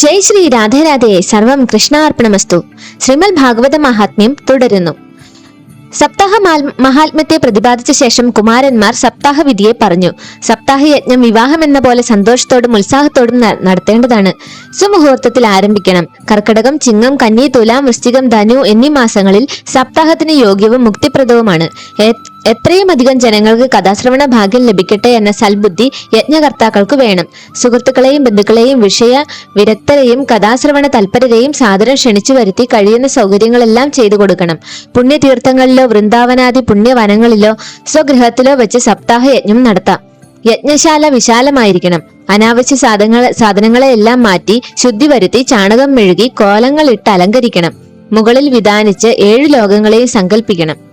ജയ് ശ്രീ രാധേ സർവം കൃഷ്ണാർപ്പണമസ്തു. ശ്രീമൽ ഭാഗവത മഹാത്മ്യം തുടരുന്നു. സപ്താഹ മഹാത്മ്യത്തെ പ്രതിപാദിച്ച ശേഷം കുമാരന്മാർ സപ്താഹ വിധിയെ പറഞ്ഞു. സപ്താഹ യജ്ഞം വിവാഹം എന്ന പോലെ സന്തോഷത്തോടും ഉത്സാഹത്തോടും നടത്തേണ്ടതാണ്. സുമുഹൂർത്തത്തിൽ ആരംഭിക്കണം. കർക്കടകം ചിങ്ങം കന്നി തുലാം വൃശ്ചികം ധനു എന്നീ മാസങ്ങളിൽ സപ്താഹത്തിന് യോഗ്യവും മുക്തിപ്രദവുമാണ്. എത്രയും അധികം ജനങ്ങൾക്ക് കഥാശ്രവണ ഭാഗ്യം ലഭിക്കട്ടെ എന്ന സൽബുദ്ധി യജ്ഞകർത്താക്കൾക്ക് വേണം. സുഹൃത്തുക്കളെയും ബന്ധുക്കളെയും വിഷയ വിരക്തരെയും കഥാശ്രവണ തൽപരരെയും സാദരം ക്ഷണിച്ചു വരുത്തി കഴിയുന്ന സൗകര്യങ്ങളെല്ലാം ചെയ്തു കൊടുക്കണം. പുണ്യതീർത്ഥങ്ങളിലോ വൃന്ദാവനാദി പുണ്യവനങ്ങളിലോ സ്വഗൃഹത്തിലോ വെച്ച് സപ്താഹ യജ്ഞം നടത്താം. യജ്ഞശാല വിശാലമായിരിക്കണം. അനാവശ്യ സാധനങ്ങളെ സാധനങ്ങളെ എല്ലാം മാറ്റി ശുദ്ധി വരുത്തി ചാണകം മെഴുകി കോലങ്ങൾ ഇട്ട് അലങ്കരിക്കണം. മുകളിൽ വിധാനിച്ച് ഏഴ് ലോകങ്ങളെയും സങ്കല്പിക്കണം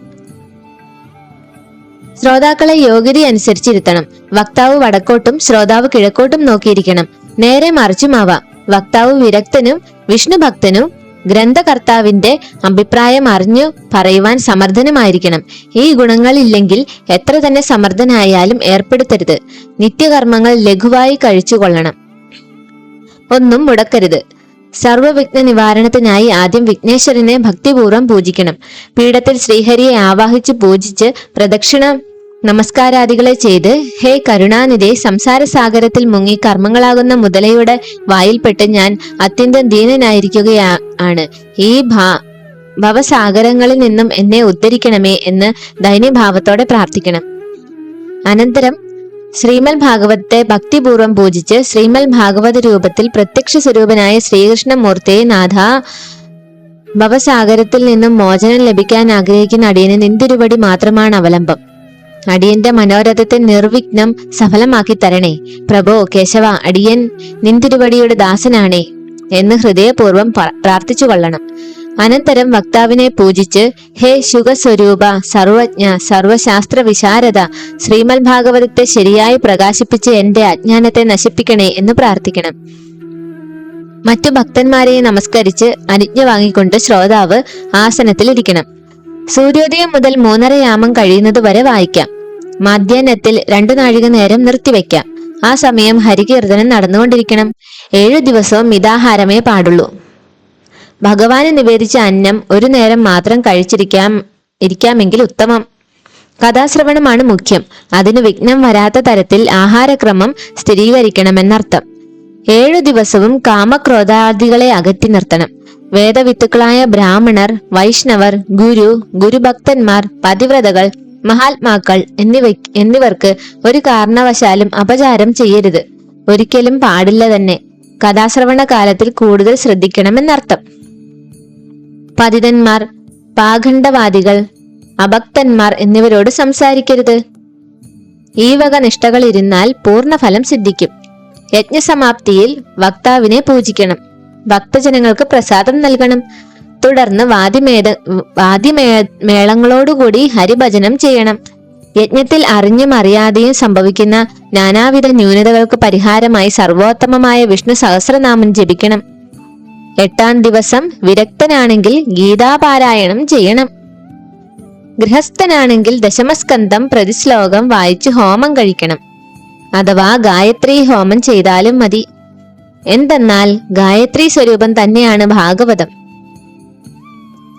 ശ്രോതാക്കളെ യോഗ്യത അനുസരിച്ചിരുത്തണം. വക്താവ് വടക്കോട്ടും ശ്രോതാവ് കിഴക്കോട്ടും നോക്കിയിരിക്കണം. നേരെ മറിച്ചുമാവാം വക്താവ് വിരക്തനും വിഷ്ണുഭക്തനും ഗ്രന്ഥകർത്താവിന്റെ അഭിപ്രായം അറിഞ്ഞു പറയുവാൻ സമർത്ഥനുമായിരിക്കണം. ഈ ഗുണങ്ങളില്ലെങ്കിൽ എത്ര തന്നെ സമർത്ഥനായാലും ഏർപ്പെടുത്തരുത്. നിത്യകർമ്മങ്ങൾ ലഘുവായി കഴിച്ചുകൊള്ളണം ഒന്നും മുടക്കരുത്. സർവവിഘ്ന നിവാരണത്തിനായി ആദ്യം വിഘ്നേശ്വരനെ ഭക്തിപൂർവം പൂജിക്കണം. പീഠത്തിൽ ശ്രീഹരിയെ ആവാഹിച്ച് പൂജിച്ച് പ്രദക്ഷിണ നമസ്കാരാദികളെ ചെയ്ത് ഹേ കരുണാനിധി സംസാരസാഗരത്തിൽ മുങ്ങി കർമ്മങ്ങളാകുന്ന മുതലയുടെ വായിൽപ്പെട്ട് ഞാൻ അത്യന്തം ദീനനായിരിക്കുകയാ ആണ്. ഈ ഭാ ഭവസാഗരങ്ങളിൽ നിന്നും എന്നെ ഉദ്ധരിക്കണമേ എന്ന് ദൈന്യഭാവത്തോടെ പ്രാർത്ഥിക്കണം. അനന്തരം ശ്രീമൽ ഭാഗവതത്തെ ഭക്തിപൂർവം പൂജിച്ച് ശ്രീമൽ ഭാഗവത രൂപത്തിൽ പ്രത്യക്ഷ സ്വരൂപനായ ശ്രീകൃഷ്ണമൂർത്തിയെ നാഥ ഭവസാഗരത്തിൽ നിന്നും മോചനം ലഭിക്കാൻ ആഗ്രഹിക്കുന്ന അടിയന് നിന്തിരുപടി മാത്രമാണ് അവലംബം. അടിയന്റെ മനോരഥത്തെ നിർവിഘ്നം സഫലമാക്കി തരണേ. പ്രഭോ കേശവ അടിയൻ നിന്തിരുവടിയുടെ ദാസനാണേ എന്ന് ഹൃദയപൂർവം പ്രാർത്ഥിച്ചു കൊള്ളണം. അനന്തരം വക്താവിനെ പൂജിച്ച് ഹേ ശുഗസ്വരൂപ സർവജ്ഞ സർവശാസ്ത്ര വിശാരദ ശ്രീമൽ ഭാഗവതത്തെ ശരിയായി പ്രകാശിപ്പിച്ച് എന്റെ അജ്ഞാനത്തെ നശിപ്പിക്കണേ എന്ന് പ്രാർത്ഥിക്കണം. മറ്റു ഭക്തന്മാരെ നമസ്കരിച്ച് അനുജ്ഞ വാങ്ങിക്കൊണ്ട് ശ്രോതാവ് ആസനത്തിലിരിക്കണം. സൂര്യോദയം മുതൽ മൂന്നര യാമം കഴിയുന്നത് വരെ വായിക്കാം. മധ്യാഹ്നത്തിൽ രണ്ടു നാഴിക നേരം നിർത്തിവെക്കാം ആ സമയം ഹരികീർത്തനം നടന്നുകൊണ്ടിരിക്കണം. ഏഴു ദിവസവും മിതാഹാരമേ പാടുള്ളൂ. ഭഗവാന് നിവേദിച്ച അന്നം ഒരു നേരം മാത്രം കഴിച്ചിരിക്കാം ഇരിക്കാമെങ്കിൽ ഉത്തമം. കഥാശ്രവണമാണ് മുഖ്യം. അതിന് വിഘ്നം വരാത്ത തരത്തിൽ ആഹാരക്രമം സ്ഥിരീകരിക്കണമെന്നർത്ഥം. ഏഴു ദിവസവും കാമക്രോധാദികളെ അകറ്റി നിർത്തണം. വേദവിത്തുക്കളായ ബ്രാഹ്മണർ വൈഷ്ണവർ ഗുരു ഗുരുഭക്തന്മാർ പതിവ്രതകൾ മഹാത്മാക്കൾ എന്നിവ എന്നിവർക്ക് ഒരു കാരണവശാലും അപചാരം ചെയ്യരുത്. ഒരിക്കലും പാടില്ല തന്നെ. കഥാശ്രവണ കാലത്തിൽ കൂടുതൽ ശ്രദ്ധിക്കണമെന്നർത്ഥം. പതിതന്മാർ പാഖണ്ഡവാദികൾ അഭക്തന്മാർ എന്നിവരോട് സംസാരിക്കരുത്. ഈ വക നിഷ്ഠകൾ ഇരുന്നാൽ പൂർണഫലം സിദ്ധിക്കും. യജ്ഞസമാപ്തിയിൽ വക്താവിനെ പൂജിക്കണം. ഭക്തജനങ്ങൾക്ക് പ്രസാദം നൽകണം. തുടർന്ന് വാദ്യമേത വാദ്യമേ മേളങ്ങളോടുകൂടി ഹരിഭജനം ചെയ്യണം. യജ്ഞത്തിൽ അറിഞ്ഞും അറിയാതെയും സംഭവിക്കുന്ന നാനാവിധ ന്യൂനതകൾക്ക് പരിഹാരമായി സർവോത്തമമായ വിഷ്ണു സഹസ്രനാമം ജപിക്കണം. എട്ടാം ദിവസം വിരക്തനാണെങ്കിൽ ഗീതാപാരായണം ചെയ്യണം. ഗൃഹസ്ഥനാണെങ്കിൽ ദശമസ്കന്ധം പ്രതിശ്ലോകം വായിച്ച് ഹോമം കഴിക്കണം. അഥവാ ഗായത്രി ഹോമം ചെയ്താലും മതി. എന്തെന്നാൽ ഗായത്രി സ്വരൂപം തന്നെയാണ് ഭാഗവതം.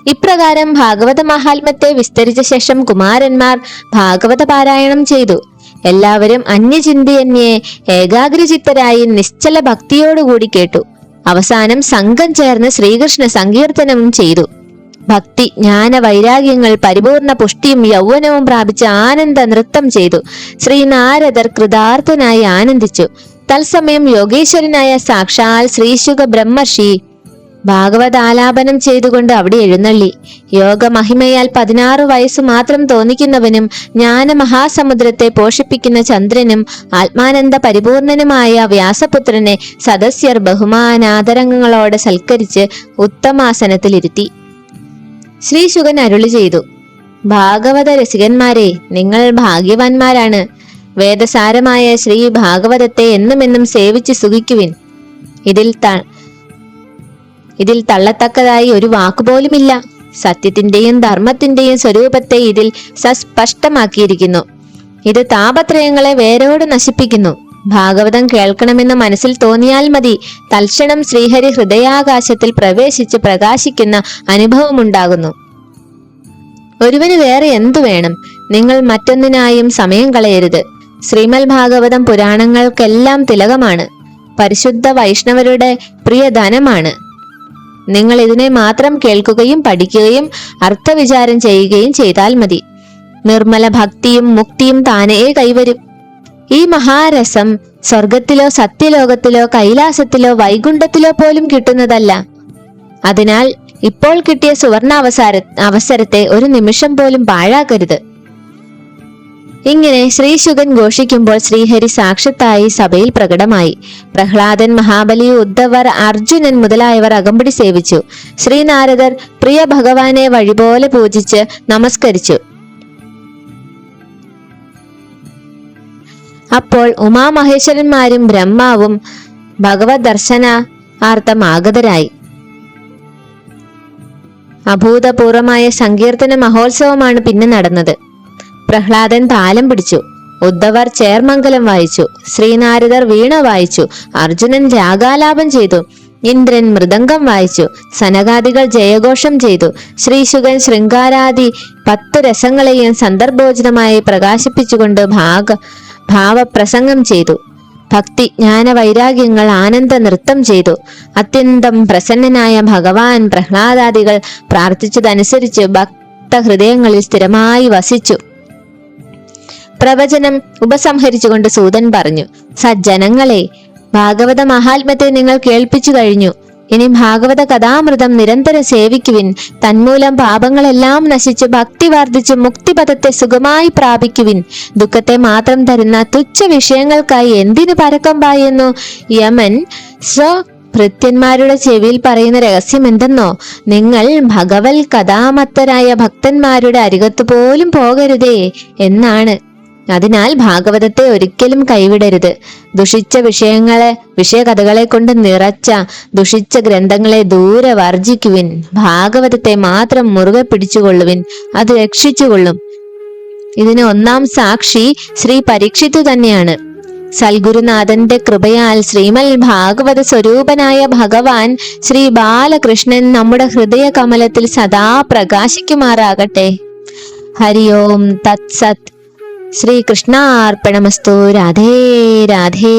ഇപ്രകാരം ഭാഗവത മഹാത്മത്തെ വിസ്തരിച്ച ശേഷം കുമാരന്മാർ ഭാഗവത പാരായണം ചെയ്തു. എല്ലാവരും അന്യചിന്തയന്യെ ഏകാഗ്രചിത്തരായി നിശ്ചല ഭക്തിയോടുകൂടി കേട്ടു. അവസാനം സംഘം ചേർന്ന് ശ്രീകൃഷ്ണ സങ്കീർത്തനവും ചെയ്തു. ഭക്തി ജ്ഞാന വൈരാഗ്യങ്ങൾ പരിപൂർണ പുഷ്ടിയും യൗവനവും പ്രാപിച്ച് ആനന്ദ നൃത്തം ചെയ്തു. ശ്രീനാരദർ കൃതാർത്ഥനായി ആനന്ദിച്ചു. തത്സമയം യോഗേശ്വരനായ സാക്ഷാൽ ശ്രീശുഖ ബ്രഹ്മർഷി ഭാഗവതാലാപനം ചെയ്തുകൊണ്ട് അവിടെ എഴുന്നള്ളി. യോഗ മഹിമയാൽ പതിനാറ് വയസ്സ് മാത്രം തോന്നിക്കുന്നവനും ജ്ഞാനമഹാസമുദ്രത്തെ പോഷിപ്പിക്കുന്ന ചന്ദ്രനും ആത്മാനന്ദ പരിപൂർണനുമായ വ്യാസപുത്രനെ സദസ്യർ ബഹുമാനാദരങ്ങളോടെ സൽക്കരിച്ച് ഉത്തമാസനത്തിലിരുത്തി. ശ്രീശുഖൻ അരുളി ചെയ്തു ഭാഗവത രസികന്മാരെ നിങ്ങൾ ഭാഗ്യവാന്മാരാണ്. വേദസാരമായ ശ്രീ ഭാഗവതത്തെ എന്നും എന്നും സേവിച്ച് സുഖിക്കുവിൻ. ഇതിൽ ഇതിൽ തള്ളത്തക്കതായി ഒരു വാക്കുപോലുമില്ല. സത്യത്തിന്റെയും ധർമ്മത്തിന്റെയും സ്വരൂപത്തെ ഇതിൽ സസ്പഷ്ടമാക്കിയിരിക്കുന്നു. ഇത് താപത്രയങ്ങളെ വേരോട് നശിപ്പിക്കുന്നു. ഭാഗവതം കേൾക്കണമെന്ന് മനസ്സിൽ തോന്നിയാൽ മതി. തൽക്ഷണം ശ്രീഹരി ഹൃദയാകാശത്തിൽ പ്രവേശിച്ച് പ്രകാശിക്കുന്ന അനുഭവമുണ്ടാകുന്നു. ഒരുവന് വേറെ എന്തു വേണം? നിങ്ങൾ മറ്റൊന്നിനായും സമയം കളയരുത്. ശ്രീമൽ ഭാഗവതം പുരാണങ്ങൾക്കെല്ലാം തിലകമാണ്. പരിശുദ്ധ വൈഷ്ണവരുടെ പ്രിയധനമാണ്. നിങ്ങൾ ഇതിനെ മാത്രം കേൾക്കുകയും പഠിക്കുകയും അർത്ഥവിചാരം ചെയ്യുകയും ചെയ്താൽ മതി. നിർമ്മല ഭക്തിയും മുക്തിയും താനേ കൈവരും. ഈ മഹാരസം സ്വർഗത്തിലോ സത്യലോകത്തിലോ കൈലാസത്തിലോ വൈകുണ്ഠത്തിലോ പോലും കിട്ടുന്നതല്ല. അതിനാൽ ഇപ്പോൾ കിട്ടിയ സുവർണ അവസര അവസരത്തെ ഒരു നിമിഷം പോലും പാഴാക്കരുത്. ഇങ്ങനെ ശ്രീശുഗൻ ഘോഷിക്കുമ്പോൾ ശ്രീഹരി സാക്ഷത്തായി സഭയിൽ പ്രകടമായി. പ്രഹ്ലാദൻ മഹാബലി ഉദ്ധവർ അർജുനൻ മുതലായവർ അകമ്പടി സേവിച്ചു. ശ്രീനാരദർ പ്രിയ ഭഗവാനെ വഴിപോലെ പൂജിച്ച് നമസ്കരിച്ചു. അപ്പോൾ ഉമാമഹേശ്വരന്മാരും ബ്രഹ്മാവും ഭഗവത് ദർശനാർത്ഥം ആഗതരായി അഭൂതപൂർവമായ സങ്കീർത്തന മഹോത്സവമാണ് പിന്നെ നടന്നത്. പ്രഹ്ലാദൻ താലം പിടിച്ചു. ഉദ്ധവർ ചേർമംഗലം വായിച്ചു. ശ്രീനാരദർ വീണ വായിച്ചു. അർജുനൻ രാഗാലാപം ചെയ്തു. ഇന്ദ്രൻ മൃദംഗം വായിച്ചു. സനകാദികൾ ജയഘോഷം ചെയ്തു. ശ്രീശുഗൻ ശൃംഗാരാദി പത്ത് രസങ്ങളെയും സന്ദർഭോചിതമായി പ്രകാശിപ്പിച്ചുകൊണ്ട് ഭാഗ ഭാവപ്രസംഗം ചെയ്തു. ഭക്തി ജ്ഞാന വൈരാഗ്യങ്ങൾ ആനന്ദ നൃത്തം ചെയ്തു. അത്യന്തം പ്രസന്നനായ ഭഗവാൻ പ്രഹ്ലാദാദികൾ പ്രാർത്ഥിച്ചതനുസരിച്ച് ഭക്ത ഹൃദയങ്ങളിൽ സ്ഥിരമായി വസിച്ചു. പ്രവചനം ഉപസംഹരിച്ചുകൊണ്ട് സൂതൻ പറഞ്ഞു സജ്ജനങ്ങളെ ഭാഗവത മഹാത്മ്യത്തെ നിങ്ങൾ കേൾപ്പിച്ചു കഴിഞ്ഞു. ഇനി ഭാഗവത കഥാമൃതം നിരന്തരം സേവിക്കുവിൻ. തന്മൂലം പാപങ്ങളെല്ലാം നശിച്ച് ഭക്തി വർദ്ധിച്ച് മുക്തിപഥത്തെ സുഖമായി പ്രാപിക്കുവിൻ. ദുഃഖത്തെ മാത്രം തരുന്ന തുച്ഛ വിഷയങ്ങൾക്കായി എന്തിനു പരക്കം പായുന്നു? യമൻ സ്വ ഭൃത്യന്മാരുടെ ചെവിയിൽ പറയുന്ന രഹസ്യം എന്തെന്നോ? നിങ്ങൾ ഭഗവൽ കഥാമത്തരായ ഭക്തന്മാരുടെ അരികത്ത് പോലും പോകരുതേ എന്നാണ്. അതിനാൽ ഭാഗവതത്തെ ഒരിക്കലും കൈവിടരുത്. ദുഷിച്ച വിഷയങ്ങളെ വിഷയകഥകളെ കൊണ്ട് നിറച്ച ദുഷിച്ച ഗ്രന്ഥങ്ങളെ ദൂരെ വർജിക്കുവിൻ ഭാഗവതത്തെ മാത്രം മുറുകെ പിടിച്ചുകൊള്ളുവിൻ. അത് രക്ഷിച്ചുകൊള്ളും. ഇതിന് ഒന്നാം സാക്ഷി ശ്രീ പരീക്ഷിത്തു തന്നെയാണ്. സൽഗുരുനാഥന്റെ കൃപയാൽ ശ്രീമൽ ഭാഗവത സ്വരൂപനായ ഭഗവാൻ ശ്രീ ബാലകൃഷ്ണൻ നമ്മുടെ ഹൃദയ കമലത്തിൽ സദാ പ്രകാശിക്കുമാറാകട്ടെ. ഹരി ഓം തത്സത് ശ്രീകൃഷ്ണാർപ്പണമസ്തു. രാധേ രാധേ.